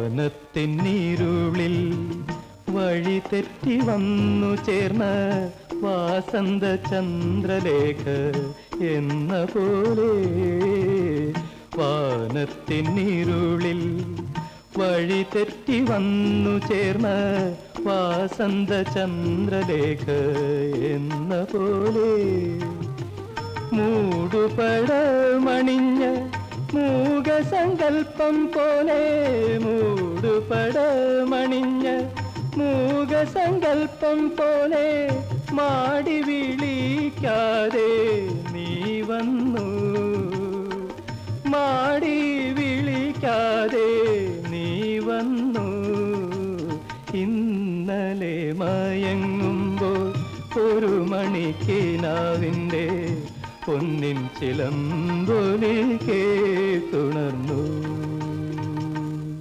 വാനത്തിന്നിരുളിൽ വഴി തെറ്റി വന്നു ചേർന്ന വാസന്ത ചന്ദ്രലേഖ എന്ന പോലെ. വാനത്തിന്നിരുളിൽ വഴി തെറ്റി വന്നു ചേർന്ന വാസന്ത ചന്ദ്രലേഖ എന്ന പോലെ. മൂടുപടമണിഞ്ഞ മൂകസങ്കൽപ്പം പോലെ മൂകസങ്കൽപ്പം പോലെ മാടി വിളിക്കാതെ നീ വന്നു. മാടി വിളിക്കാതെ നീ വന്നു. ഇന്നലെ മയങ്ങുമ്പോൾ ഒരു മണിക്കിനാവിന്റെ പൊന്നിൻ ചിലമ്പൊലി കേട്ടുണർന്നു